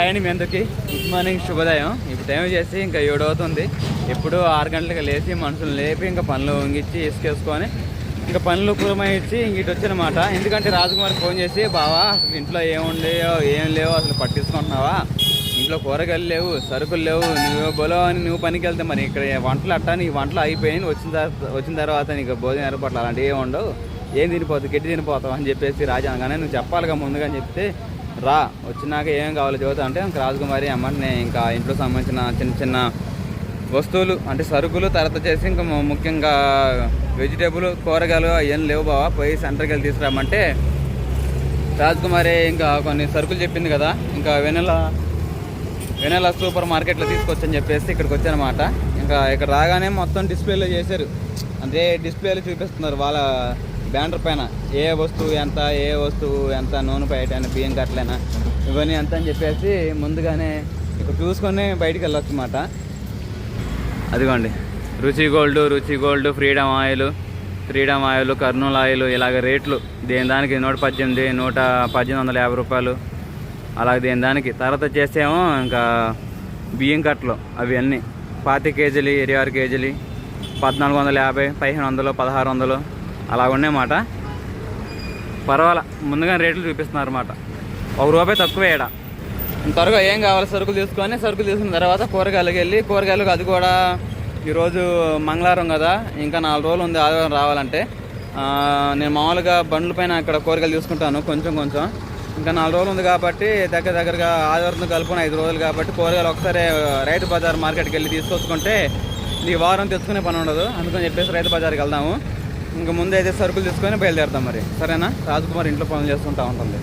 Hi అండి మీ అందరికీ. Good morning శుభోదయం. ఇప్పుడు టైం చేసి ఇంకా ఏడు అవుతుంది. ఎప్పుడు ఆరు గంటలకు లేచి మనుషులు లేపి ఇంకా పనులు వంగిచ్చి ఇసుకేసుకొని ఇంకా పనులు పురమాయించి ఇంక ఇటు వచ్చనమాట. ఎందుకంటే రాజకుమార్ ఫోన్ చేసి బావా అసలు ఇంట్లో ఏముండేయో ఏం లేవో అసలు పట్టించుకుంటున్నావా? ఇంట్లో కూరగాయలు లేవు సరుకులు లేవు నువ్వు బలో అని నువ్వు పనికి వెళ్తే మరి ఇక్కడ వంటలు అట్టా నీ వంటలు అయిపోయినాయి వచ్చిన తర్వాత వచ్చిన తర్వాత నీకు భోజనం ఏర్పాట్లు అలాంటివి ఏమి ఉండవు. ఏం తినిపోతావు? గట్టి తినిపోతావు? అని చెప్పేసి రాజా అనగానే నువ్వు చెప్పాలిగా ముందుగా అని చెప్తే రా వచ్చినాక ఏం కావాలో చదువుతా అంటే రాజకుమారి అమ్మంటే ఇంకా ఇంట్లో సంబంధించిన చిన్న చిన్న వస్తువులు అంటే సరుకులు తర్వాత చేసి ఇంకా ముఖ్యంగా వెజిటేబుల్ కూరగాయలు ఏం లేవు బావా. పోయి సెంటర్కి వెళ్ళి తీసుకురామంటే రాజకుమారి ఇంకా కొన్ని సరుకులు చెప్పింది కదా ఇంకా వెనెల వెనెల సూపర్ మార్కెట్లో తీసుకొచ్చని చెప్పేసి ఇక్కడికి వచ్చానమాట ఇంకా ఇక్కడ రాగానే మొత్తం డిస్ప్లేలో చేశారు. అంటే డిస్ప్లేలో చూపిస్తున్నారు వాళ్ళ బ్యానర్ పైన ఏ వస్తువు ఎంత ఏ వస్తువు ఎంత నూనె బయట బియ్యం కట్టలేనా ఇవన్నీ ఎంత అని చెప్పేసి ముందుగానే ఇక్కడ చూసుకొని బయటికి వెళ్ళొచ్చు అన్నమాట. అదిగోండి. Ruchi Gold Ruchi Gold Freedom oil Freedom oil Kurnool oil ఇలాగ రేట్లు. దేని దానికి నూట పద్దెనిమిది నూట పద్దెనిమిది వందల యాభై రూపాయలు. అలాగే దేని దానికి. తర్వాత చేసేమో ఇంకా బియ్యం కట్టలు అవి అన్నీ. పాతి కేజీలు ఇరవై ఆరు కేజీలు పద్నాలుగు వందల యాభై పదిహేను వందలు పదహారు వందలు. అలా ఉన్నాయన్నమాట పర్వాలా ముందుగా రేట్లు చూపిస్తున్నారు అన్నమాట ఒక రూపాయి తక్కువే ఈడ త్వరగా ఏం కావాలి సరుకులు తీసుకొని సరుకులు తీసుకున్న తర్వాత కూరగాయలకు వెళ్ళి కూరగాయలకు అది కూడా ఈరోజు మంగళవారం కదా ఇంకా నాలుగు రోజులు ఉంది ఆదివారం రావాలంటే. నేను మామూలుగా బండ్ల పైన అక్కడ కూరగాయలు తీసుకుంటాను కొంచెం కొంచెం. ఇంకా నాలుగు రోజులు ఉంది కాబట్టి దగ్గర దగ్గరగా ఆదివారం కలుపుకొని ఐదు రోజులు కాబట్టి కూరగాయలు ఒకసారి రైతు బజార్ మార్కెట్కి వెళ్ళి తీసుకొచ్చుకుంటే ఈ వారం తెచ్చుకునే పని ఉండదు. అందుకని చెప్పేసి రైతు బజార్కి వెళ్దాము. ఇంకా ముందు అయితే సరుకులు తీసుకొని బయలుదేరుతాం మరి. సరేనా? రాజకుమార్ ఇంట్లో పనులు చేసుకుంటా ఉంటుంది.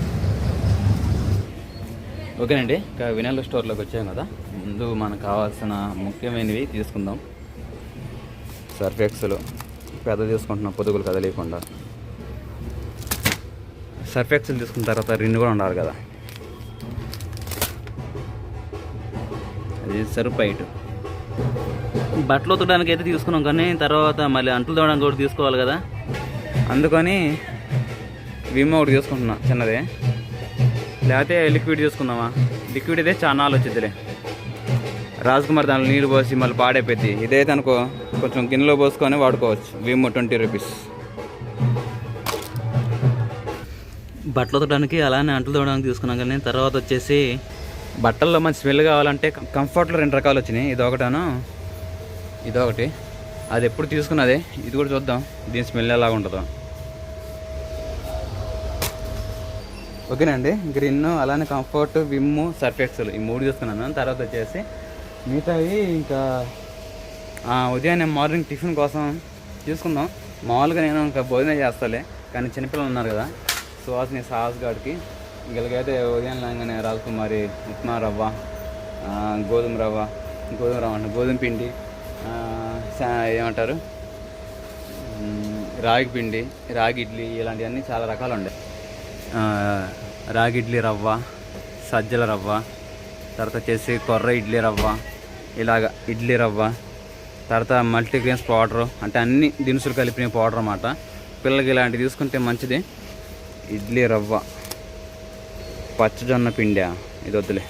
ఓకేనండి ఇక వినల్ స్టోర్లోకి వచ్చాం కదా. ముందు మనకు కావాల్సిన ముఖ్యమైనవి తీసుకుందాం. సర్ఫెక్స్లు పెద్ద తీసుకుంటున్నాం పొదుగులు కదలేకుండా. సర్ఫెక్స్లు తీసుకున్న తర్వాత రెండు కూడా ఉండాలి కదా. అది సర్ఫ్ ఐట్. బట్టలు ఉతకడానికి అయితే తీసుకున్నాం కానీ తర్వాత మళ్ళీ అంట్లు తోవడానికి కూడా తీసుకోవాలి కదా. అందుకని విమ్ ఒకటి తీసుకుంటున్నా చిన్నదే. లేకపోతే లిక్విడ్ తీసుకుందామా? లిక్విడ్ అయితే చాలా వచ్చిద్దిలే. రాజ్కుమార్ దాంట్లో నీళ్ళు పోసి మళ్ళీ పాడైపోద్ది ఇదైతే అనుకో కొంచెం గిన్నెలో పోసుకొని వాడుకోవచ్చు. Vim twenty rupees. బట్టలు ఉతకడానికి అలానే అంట్లు తోవడానికి తీసుకున్నాం కానీ తర్వాత వచ్చేసి బట్టల్లో మంచి స్మెల్ కావాలంటే కంఫర్ట్లో రెండు రకాలు వచ్చినాయి. ఇది ఒకటాను ఇదొకటి. అది ఎప్పుడు తీసుకున్నదే? ఇది కూడా చూద్దాం. దీని స్మెల్ ఎలా ఉంటుందో. ఓకేనండి గ్రిన్ అలానే కంఫర్ట్ విమ్ సర్ఫెక్సల్ ఈ మూడు తీసుకున్నాను. తర్వాత వచ్చేసి మిగతావి ఇంకా ఉదయాన్నే మార్నింగ్ టిఫిన్ కోసం తీసుకుందాం. మామూలుగా నేను ఇంకా భోజనం చేస్తాలే కానీ చిన్నపిల్లలు ఉన్నారు కదా. సుహాస్ని సాహస్ గాడికి. వీళ్ళకైతే ఉదయం లాగానే రాజకుమారి ఉప్మా రవ్వ గోధుమ రవ్వ గోధుమ రవ్వ అంటే గోధుమ పిండి ఏమంటారు? రాగి పిండి రాగి ఇడ్లీ ఇలాంటివన్నీ చాలా రకాలు ఉండే రాగి ఇడ్లీ రవ్వ సజ్జల రవ్వ తర్వాత వచ్చేసి కొర్ర ఇడ్లీ రవ్వ ఇలాగ ఇడ్లీ రవ్వ తర్వాత మల్టీగ్రెయిన్స్ పౌడరు అంటే అన్ని దినుసులు కలిపిన పౌడర్ అన్నమాట. పిల్లలకి ఇలాంటివి తీసుకుంటే మంచిది. ఇడ్లీ రవ్వ పచ్చజొన్న పిండి ఇది వద్దులే.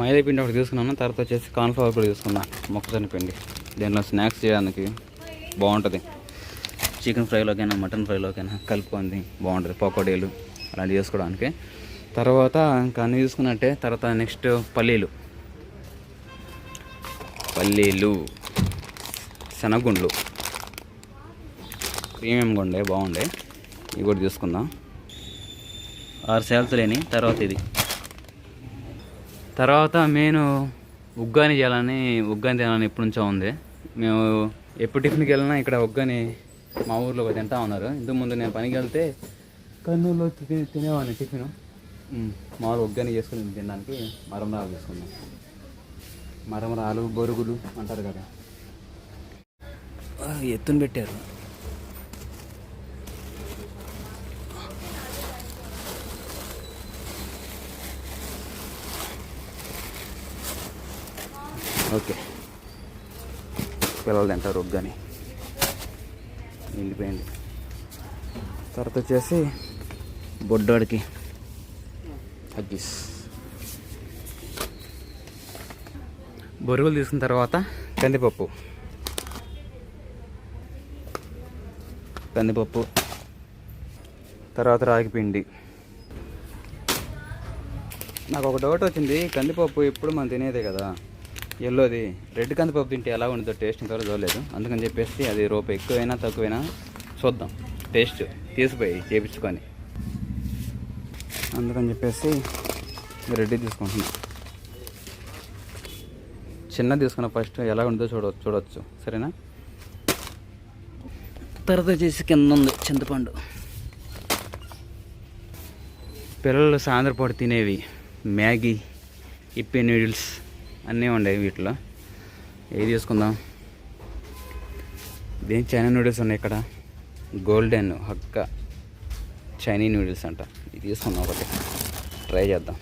మైదా పిండి ఒకటి తీసుకున్నాను తర్వాత వచ్చేసి కార్న్ఫ్లవర్ కూడా తీసుకున్నాను మొక్కజొన్న పిండి. దీనిలో స్నాక్స్ చేయడానికి బాగుంటుంది. చికెన్ ఫ్రైలోకైనా మటన్ ఫ్రైలోకైనా కలుపుకుంది బాగుంటుంది. పకోడీలు అలాంటివి చేసుకోవడానికి. తర్వాత ఇంకా అన్నీ చూసుకున్నట్టే తర్వాత నెక్స్ట్ పల్లీలు. పల్లీలు శనగుండ్లు. ప్రీమియం గుండే బాగుండే. ఇవి కూడా తీసుకుందాం ఆరు సేల్స్ లేని తర్వాత ఇది. తర్వాత నేను ఉగ్గాని చేయాలని ఉగ్గాని తినాలని ఎప్పటి నుంచో ఉంది. మేము ఎప్పుడు టిఫిన్కి వెళ్ళినా ఇక్కడ ఉగ్గాని మా ఊర్లో తింటా ఉన్నారు. ఇంతకు ముందు నేను పనికి వెళ్తే కర్నూలులో తినే తినేవాడిని టిఫిన్ మామూలు ఉగ్గాని చేసుకుని తినడానికి మరమరాలు తీసుకున్నాం. మరమరాలు బొరుగులు అంటారు కదా. ఆ, ఎత్తున పెట్టారు. ఓకే. పిల్లలు తింటారు కానీ వెళ్ళిపోయింది. తర్వాత వచ్చేసి బొడ్డోడికి హగ్గీస్ బొరుగులు తీసుకున్న తర్వాత కందిపప్పు. కందిపప్పు. తర్వాత రాగి పిండి. నాకు ఒక డౌట్ వచ్చింది కందిపప్పు ఎప్పుడు మనం తినేదే కదా? ఎల్లోది. రెడ్ కందిపప్పు తింటే ఎలా ఉంటుందో టేస్ట్ ఇంతవరకు చూడలేదు. అందుకని చెప్పేసి అది రూపాయి ఎక్కువైనా తక్కువైనా చూద్దాం. టేస్ట్ తీసిపోయి చేపించుకొని. అందుకని చెప్పేసి రెడ్డి తీసుకుంటున్నా. చిన్న తీసుకున్న ఫస్ట్ ఎలా ఉంటుందో చూడ చూడవచ్చు సరేనా? తర్వాత వచ్చేసి కింద ఉంది చింతపండు. పిల్లలు సాయంత్రం పూట తినేవి. Maggi Yippee noodles. అన్నీ ఉండేవి వీటిలో. ఏది తీసుకుందాం ఇదేం చైనా నూడిల్స్ ఉన్నాయి ఇక్కడ? గోల్డెన్ హక్క చైనీ నూడిల్స్ అంట. ఇది తీసుకుందాం ఒకటి. ట్రై చేద్దాం.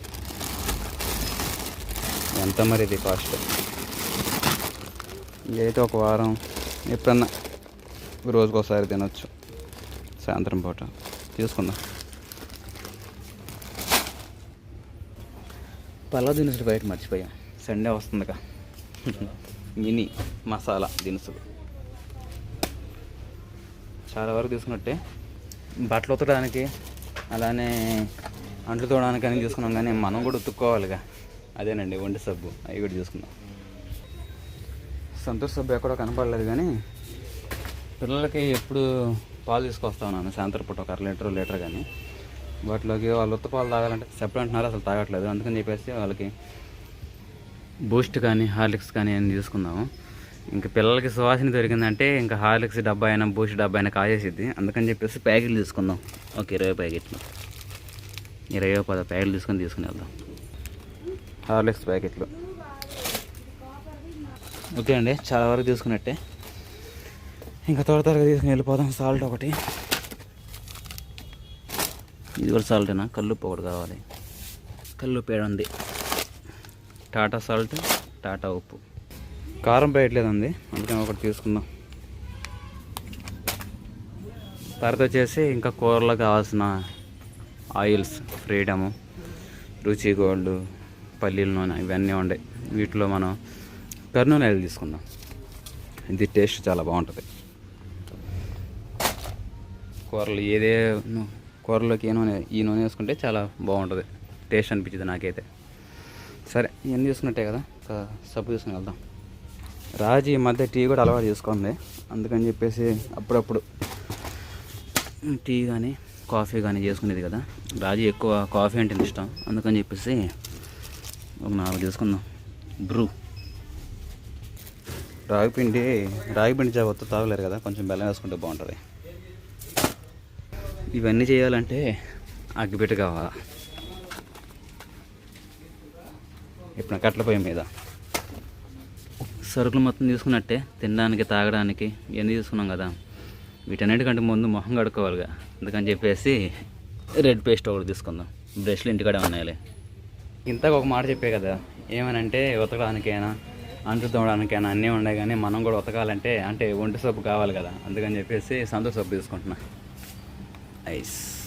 ఎంత మరి ఇది కాస్ట్ ఇదైతే ఒక వారం ఎప్పుడన్నా రోజుకోసారి తినొచ్చు. సాయంత్రం పూట. తీసుకుందాం పల్ల దినుసులు బయట మర్చిపోయాం. సండే వస్తుందిగా. మినీ మసాలా దినుసులు. చాలా వరకు తీసుకున్నట్టే. బట్టలు ఉతకడానికి అలానే అంట్లు తోడడానికి అని తీసుకున్నాం కానీ మనం కూడా ఉతుక్కోవాలిగా. అదేనండి వండి సబ్బు. అవి కూడా తీసుకుందాం. సంతోష్ సబ్బు ఎక్కడో కనపడలేదు కానీ పిల్లలకి ఎప్పుడు పాలు తీసుకొస్తా ఉన్నాను. సాయంత్రం పూట ఒక అర లీటర్ లీటర్ కానీ. వాటిలోకి వాళ్ళు ఉత్త పాలు తాగాలంటే సెపరేట్ అంటున్నారు అసలు తాగట్లేదు. అందుకని చెప్పేసి వాళ్ళకి బూస్ట్ కానీ హార్లిక్స్ కానీ అని తీసుకుందాము. ఇంకా పిల్లలకి సువాసన దొరికిందంటే ఇంకా హార్లిక్స్ డబ్బా అయినా బూస్ట్ డబ్బా అయినా కాజేసిద్ది. అందుకని చెప్పేసి ప్యాకెట్లు తీసుకుందాం. ఒక ఇరవై ప్యాకెట్లు. ఇరవై పద ప్యాకెట్లు తీసుకొని తీసుకుని వెళ్దాం. హార్లిక్స్ ప్యాకెట్లు. ఓకే అండి చాలా వరకు తీసుకున్నట్టే. ఇంకా త్వర త్వరగా తీసుకుని వెళ్ళిపోదాం. సాల్ట్ ఒకటి. ఇది కూడా సాల్టేనా? కల్లుప్పు ఒకటి కావాలి. కల్లుప్పు ఏడు ఉంది టాటా సాల్ట్ టాటా ఉప్పు. కారం వేయట్లేదు అందుకని ఒకటి తీసుకుందాం. తర్వాత వచ్చేసి ఇంకా కూరలో కావాల్సిన ఆయిల్స్ ఫ్రీడము రుచి గోల్డ్ పల్లీల నూనె ఇవన్నీ ఉండే. వీటిలో మనం కర్నూలు ఆయిల్ తీసుకుందాం? ఇది టేస్ట్ చాలా బాగుంటుంది. కూరలు ఏదే కూరలోకి ఏ నూనె ఈ నూనె వేసుకుంటే చాలా బాగుంటుంది. టేస్ట్ అనిపించింది నాకైతే. సరే ఇవన్నీ చూసుకున్నట్టే కదా. ఒక సబ్బు చూసుకుని వెళ్దాం. రాజు ఈ మధ్య టీ కూడా అలవాటు చేసుకుంది. అందుకని చెప్పేసి అప్పుడప్పుడు టీ కానీ కాఫీ కానీ చేసుకునేది కదా. రాజు ఎక్కువ కాఫీ అంటే ఇష్టం. అందుకని చెప్పేసి ఒక నాలుగు చేసుకుందాం. బ్రూ. రాగి పిండి రాగి పిండి చావత్తు తాగలేరు కదా. కొంచెం బెల్లం వేసుకుంటే బాగుంటుంది. ఇవన్నీ చేయాలంటే అగ్గిపెట్టు కావాలా? ఇప్పుడు కట్ల పొయ్యి మీద. సరుకులు మొత్తం తీసుకున్నట్టే తినడానికి తాగడానికి ఇవన్నీ తీసుకున్నాం కదా. వీటన్నిటికంటే ముందు మొహం కడుక్కోవాలిగా. అందుకని చెప్పేసి రెడ్ పేస్ట్ ఒకటి తీసుకుందాం. బ్రష్లు ఇంటికాడ ఉన్నాయిలే. ఇంతకు ఒక మాట చెప్పే కదా ఏమనంటే ఉతకడానికైనా అంట్లు తోమడానికైనా అన్నీ ఉన్నాయి కానీ మనం కూడా ఉతకాలంటే అంటే ఒంటి సబ్బు కావాలి కదా. అందుకని చెప్పేసి సంతోష సబ్బు తీసుకుంటున్నా. ఐస్.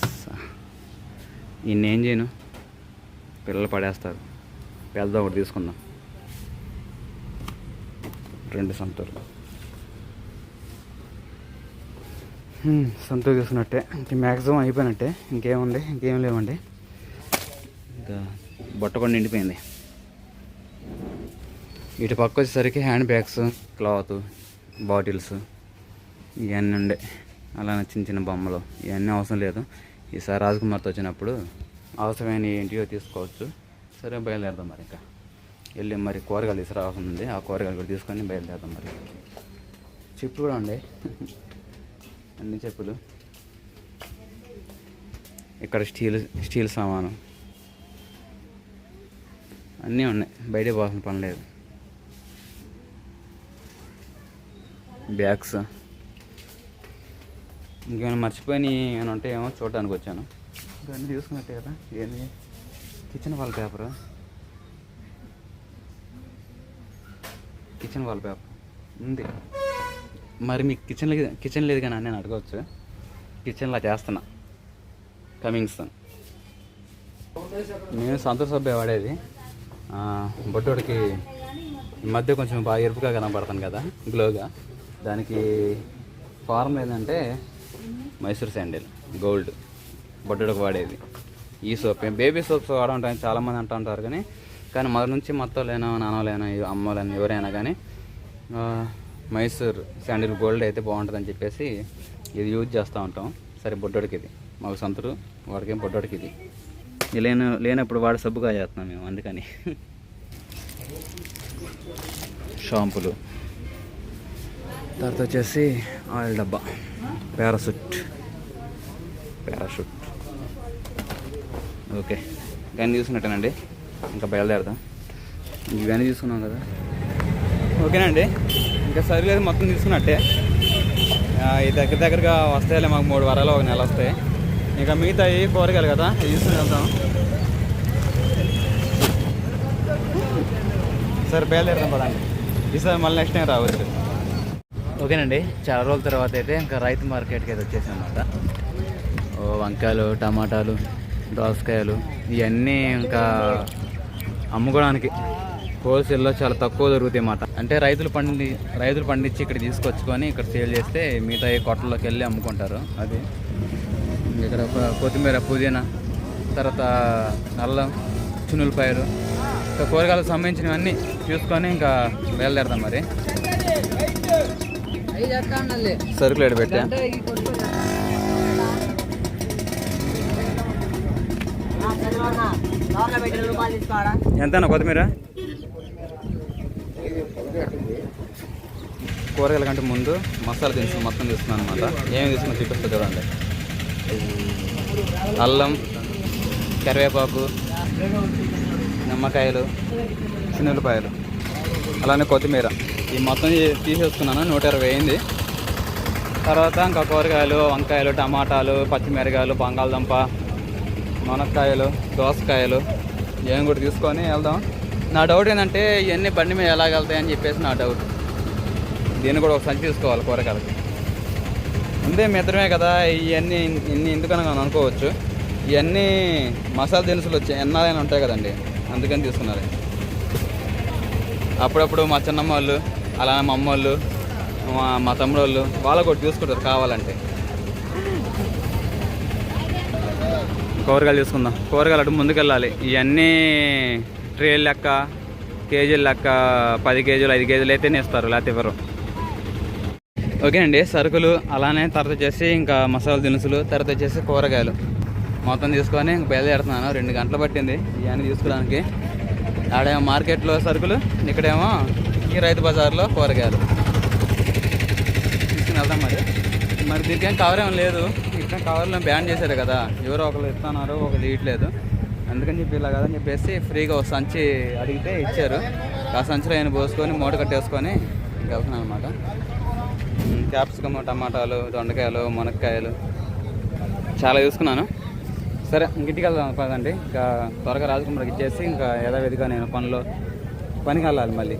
ఇన్నేం చేయను? పిల్లలు పడేస్తారు. పెద్ద ఒకటి తీసుకుందాం. రెండు సంతూర్లు. హ్మ్, సంతూర్ తీసుకున్నట్టే. ఇంక మ్యాక్సిమం అయిపోయినట్టే. ఇంకేముంది? ఇంకేం లేవండి. ఇంకా బొట్ట కూడా నిండిపోయింది. ఇటు పక్క వచ్చేసరికి హ్యాండ్ బ్యాగ్స్ క్లాత్ బాటిల్స్ ఇవన్నీ ఉండే. అలానే చిన్న చిన్న బొమ్మలు ఇవన్నీ అవసరం లేదు. ఈసారి రాజకుమార్తో వచ్చినప్పుడు అవసరమైన ఏంటియో తీసుకోవచ్చు. సరే బయలుదేరదాం మరి ఇంకా. వెళ్ళి మరి కూరగాయలు తీసుకురావాల్సి ఉంది. ఆ కూరగాయలు కూడా తీసుకొని బయలుదేరదాం మరి చెప్పులు కూడా ఉండే. అన్ని చెప్పులు. ఇక్కడ స్టీల్ స్టీల్ సామాను. అన్నీ ఉన్నాయి. బయట పోవాల్సిన పని లేదు. బ్యాగ్స్. ఇంకేమైనా మర్చిపోయి ఏమైనా ఉంటే ఏమో చూడడానికి వచ్చాను. ఇవన్నీ తీసుకున్నట్టే కదా. ఏంది? Kitchen wall paper kitchen wall paper ఉంది. మరి మీకు కిచెన్ కిచెన్ లేదు కానీ నేను అడగవచ్చు. కిచెన్లో చేస్తున్నా. కమింగ్స్ నేను సంతోష్ సభ్య వాడేది. బొట్టోడికి ఈ మధ్య కొంచెం బాగా ఎరుపుగా కనబడతాను కదా గ్లోగా దానికి ఫార్మ్ ఏంటంటే మైసూర్ శాండిల్ గోల్డ్. బొడ్డుకు వాడేది. ఈ సోప్. బేబీ సోప్స్ వాడమంటే చాలామంది అంటూ ఉంటారు కానీ కానీ మొదటి నుంచి మొత్తం లేనా నాన్నలేనా అమ్మలేనా ఎవరైనా కానీ మైసూర్ శాండిల్ గోల్డ్ అయితే బాగుంటుందని చెప్పేసి ఇది యూజ్ చేస్తూ ఉంటాం. సరే బొడ్డోడికి ఇది మాకు సంతరు వాడికేం బొడ్డోడికి ఇది లేని లేనప్పుడు వాడు సబ్బుగా చేస్తున్నాం మేము అందుకని. షాంపులు. తర్వాత వచ్చేసి ఆయిల్ డబ్బా. పారాసూట్. Parachute okay. ఇవన్నీ చూసుకున్నట్టేనండి. ఇంకా బయలుదేరదాం. ఇవన్నీ చూసుకున్నాం కదా. ఓకేనండి. ఇంకా సర్లేదు మొత్తం తీసుకున్నట్టే ఈ దగ్గర దగ్గరగా వస్తాయిలే మాకు మూడు వారాలు ఒక నెల వస్తాయి. ఇంకా మిగతా ఈ కూరగాయలు కదా తీసుకుని వెళ్తాం సరే బయలుదేరదాం పదండి. ఈసారి మళ్ళీ నెక్స్ట్ టైం రావచ్చు. ఓకేనండి. చాలా రోజుల తర్వాత అయితే ఇంకా రైతు మార్కెట్కి అయితే వచ్చేసాం అనమాట ఓ వంకాయలు టమాటాలు. దోసకాయలు ఇవన్నీ ఇంకా అమ్ముకోవడానికి హోల్సేల్లో చాలా తక్కువ దొరుకుతాయి అన్నమాట. అంటే రైతులు పండి రైతులు పండించి ఇక్కడ తీసుకొచ్చుకొని ఇక్కడ సేల్ చేస్తే మిగతా ఈ కొట్టల్లోకి వెళ్ళి అమ్ముకుంటారు అది. ఇక్కడ ఒక కొత్తిమీర పుదీనా తర్వాత అల్లం చున్నులపాయలు ఇంకా కూరగాయలకు సంబంధించినవన్నీ చూసుకొని ఇంకా బయలుదేరదాం మరి. సరుకులు ఎడ ఎంతనా కొత్తిమీర? కూరగాయల కంటే ముందు మసాలా దినుసులు మొత్తం తీసుకున్నాను అనమాట ఏమి తీసుకున్నా చూపిస్తా చూడండి. అల్లం కరివేపాకు నిమ్మకాయలు చిన్నులపాయలు అలానే కొత్తిమీర. ఈ మొత్తం తీసేస్తున్నాను నూట ఇరవై అయింది. తర్వాత ఇంకా కూరగాయలు వంకాయలు టమాటాలు పచ్చిమిరకాయలు బంగాళదుంప మునక్కాయలు దోసకాయలు ఏం కూడా తీసుకొని వెళ్దాం. నా డౌట్ ఏంటంటే ఇవన్నీ బండి మీద ఎలా వెళ్తాయని చెప్పేసి నా డౌట్ దీన్ని కూడా ఒక సంచి తీసుకోవాలి కూరగాయలకి. అంతే మిత్రమే కదా ఇవన్నీ ఇన్ని ఎందుకనగా అనుకోవచ్చు. ఇవన్నీ మసాలా దినుసులు వచ్చి ఎన్నారైనా ఉంటాయి కదండి అందుకని తీసుకున్నారు. అప్పుడప్పుడు మా చిన్నమ్మ వాళ్ళు అలానే మా అమ్మ వాళ్ళు మా మా తమ్ముడు వాళ్ళు వాళ్ళు కూడా తీసుకుంటారు కావాలంటే. కూరగాయలు తీసుకుందాం. కూరగాయలు అటు ముందుకు వెళ్ళాలి ఇవన్నీ ట్రేలు లెక్క కేజీలు లెక్క పది కేజీలు ఐదు కేజీలు అయితేనే ఇస్తారు లేకపోతే ఇవ్వరు. ఓకేనండి సరుకులు అలానే తర్వాత వచ్చేసి ఇంకా మసాలా దినుసులు తర్వాత వచ్చేసి కూరగాయలు. మొత్తం తీసుకొని ఇంక బయలుదేరుతున్నాను. రెండు గంటలు పట్టింది ఇవన్నీ తీసుకోవడానికి. ఆడేమో మార్కెట్లో సరుకులు ఇక్కడేమో ఈ రైతు బజార్లో కూరగాయలు. తీసుకుని వెళ్దాం మరి. మరి దీనికి ఏం కవర్ ఏం లేదు. ఇక్కడ కవర్లను బ్యాన్ చేశారు కదా. ఎవరో ఒకరు ఇస్తున్నారు ఒకరు ఇవ్వట్లేదు అందుకని చెప్పి ఇలా కదని చెప్పేసి ఫ్రీగా ఒక సంచి అడిగితే ఇచ్చారు. ఆ సంచిలో ఆయన పోసుకొని మూట కట్టేసుకొని వెళ్తున్నాను అనమాట క్యాప్సికమ్ టమాటాలు దొండకాయలు మునక్కాయలు చాలా చూసుకున్నాను. సరే ఇంటికి వెళ్దాం పదండి. ఇంకా త్వరగా రాజకుమారికి ఇచ్చేసి ఇంకా యథావిధిగా నేను పనిలో పనికి వెళ్ళాలి మళ్ళీ.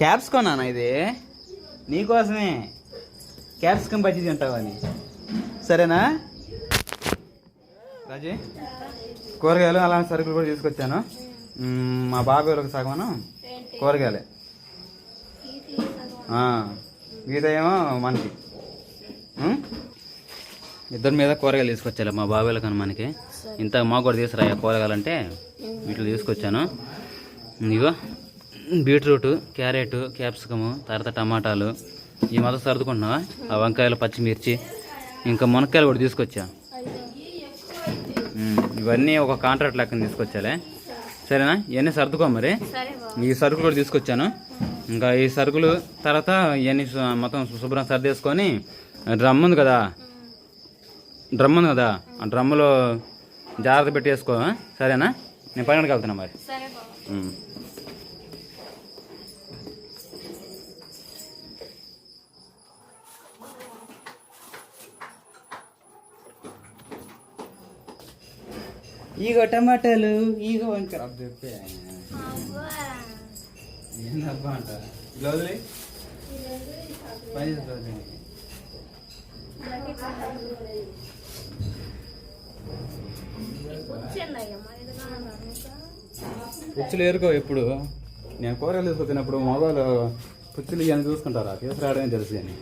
క్యాప్సికమ్ నాన్న ఇది? నీకోసమే. క్యాప్సికమ్ బజ్జీ తింటావని. సరేనా? రాజీ కూరగాయలు అలాంటి సరుకులు కూడా తీసుకొచ్చాను. మా బాబాయ్ వాళ్ళకి సగమను కూరగాయలే. ఏమో మనకి? ఇద్దరి మీద కూరగాయలు తీసుకొచ్చాను మా బాబాయ్లకు అని మనకి. ఇంత మాకు కూడా తీసుకురా కూరగాయలు అంటే వీటిలో తీసుకొచ్చాను. ఇగో బీట్రూట్ క్యారెట్ క్యాప్సికము తర్వాత టమాటాలు. ఈ మొదలు సర్దుకుంటున్నావా? ఆ వంకాయలు పచ్చిమిర్చి ఇంకా మునక్కాయలు కూడా తీసుకొచ్చా? ఇవన్నీ ఒక కాంట్రాక్ట్ లెక్కన తీసుకొచ్చాలే. సరేనా? ఇవన్నీ సర్దుకో మరి. ఈ సరుకులు కూడా తీసుకొచ్చాను. ఇంకా ఈ సరుకులు తర్వాత ఇవన్నీ మొత్తం శుభ్రం సర్దేసుకొని డ్రమ్ ఉంది కదా? డ్రమ్ ఉంది కదా? ఆ డ్రమ్ములో జాగ్రత్త పెట్టేసుకో? సరేనా? నేను పైనకి వెళ్తున్నా మరి. ఈగో టమాటాలు ఈగో వంకాయ. ఏంది అబ్బా అంట? గ్లౌజులు పని చేస్తుంది పుచ్చులు ఏరుకో ఎప్పుడు? నేను కూరగాయలు తీసుకొచ్చినప్పుడు మొబైల్ పుచ్చులు ఇవన్నీ చూసుకుంటారా? తీసుకురావడమే తెలుసు అని.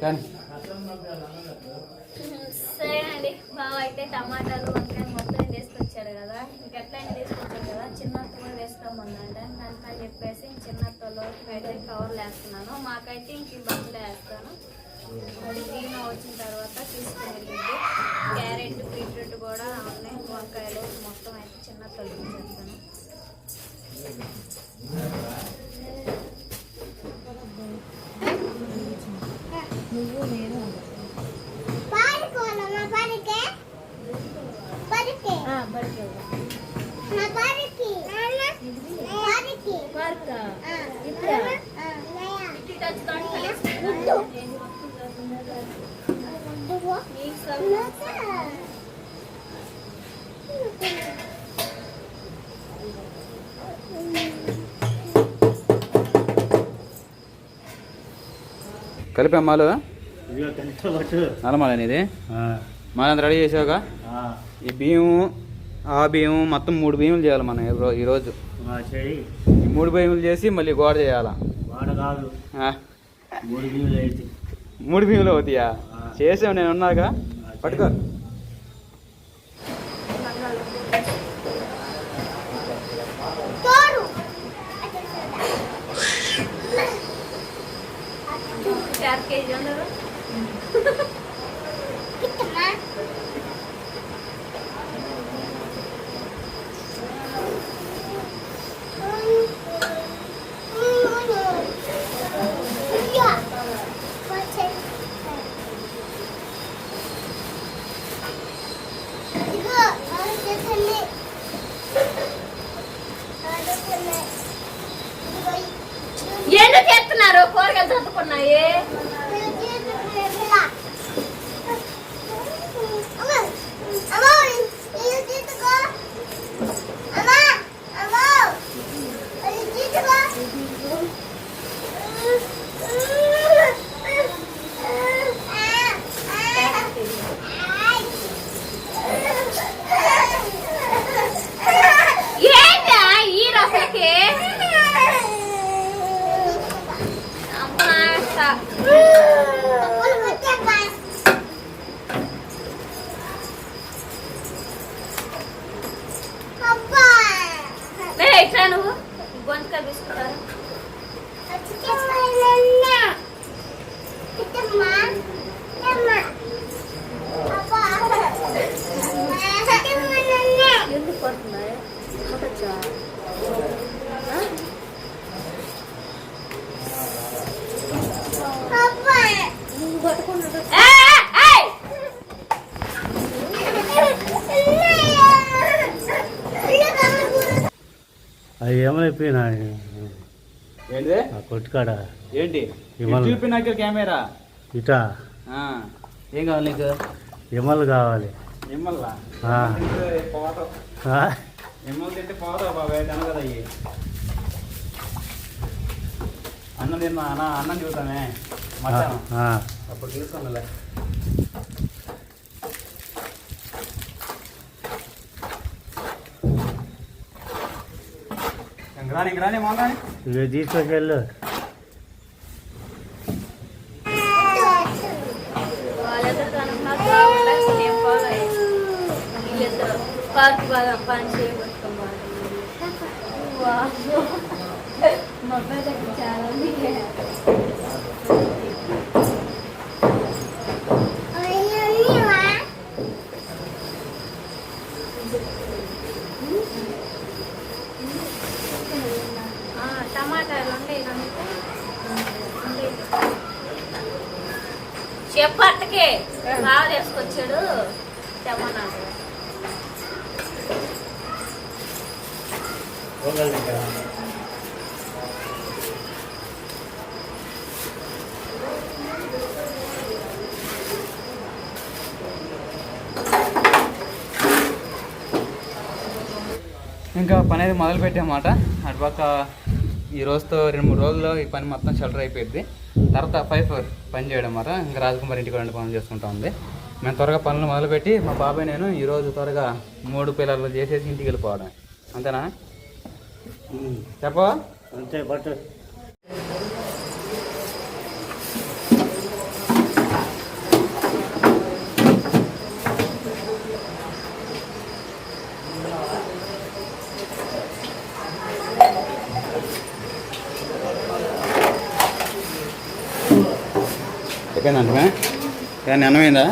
కానీ అయితే టమాటాలు వంకాయ మొత్తం తీసుకొచ్చాడు కదా ఇంకెట్లయినా తీసుకొచ్చాడు కదా చిన్నత్త కూడా వేసుకోమన్నాడ అందుకని చెప్పేసి చిన్నత్తలో అయితే కవర్లు వేస్తున్నాను మాకైతే ఇంక బస్సులో వేస్తాను. గ్రీన్ వచ్చిన తర్వాత తీసుకుని వెళ్ళింది. క్యారెట్ బీట్రూట్ కూడా ఉన్నాయి. వంకాయలు మొత్తం అయితే చిన్నత్తలు చేస్తాను బడికి పార్క్ కలిపి అమ్మాలు? నల్లమాల ఇది మాలంత రెడీ చేసావుగా? ఈ బియ్యం ఆ బియ్యం మొత్తం మూడు బియ్యములు చేయాలి మనం ఈరోజు మూడు బియ్యములు చేసి మళ్ళీ గోడ చేయాలా? మూడు బియ్యములు అవుతాయా? చేసావు నేను ఉన్నాగా? పట్టుకో చార్ కేజీ ఉండదు ఎందుకు చేస్తున్నారు కూరగాయలు చదువుకున్నాయి ఏంటా ఈ రసకి అమ్మా ఏ ఇట్లా నువ్వు గొంతుకాయ తీసుకుంటారు ఎందుకు పడుతున్నాయి కొట్టచ్చా నువ్వు కొట్టుకున్నాడు అవి ఏమైపోయినా కొట్టుకాడ? ఏంటి? చూపినాక కెమెరా. ఇటా? ఏం కావాలి నీకు? ఎమలు కావాలి. తింటే పోతావు బాబాయ్ కదా అన్నం తిన్నా అన్న అన్నం చూద్దామే మధ్యాహ్నం ఆ. అప్పుడు తీసుకున్నలే ఇంకరాని ఇంకరాని మోగాని ఇక తీసుకెళ్ళు వాళ్ళిద్దరు కనుక నేను ఫాలో వీళ్ళిద్దరు పార్క్ బాగా పని చేయబట్టుకోవాలి మా అబ్బాయి దగ్గర చాలా టమాటాలు ఉండేవి కనుక బాగా తీసుకొచ్చాడు తెమ్మన్నాడు. ఇంకా పని అయితే మొదలు పెట్టామాట అటుపక్క ఈ రోజుతో రెండు మూడు రోజుల్లో ఈ పని మొత్తం షెల్టర్ అయిపోయింది తర్వాత ఫైవ్ ఫోర్ పని చేయడం మాట ఇంకా రాజకుమార్ ఇంటికి రెండు పనులు చేసుకుంటా ఉంది. మేము త్వరగా పనులు మొదలుపెట్టి మా బాబాయ్ నేను ఈరోజు త్వరగా మూడు పిల్లలు చేసేసి ఇంటికి వెళ్ళిపోవడం అంతేనా? చెప్పవా? అంతే బట్ అయిపోయిందంటే కానీ అనమైందా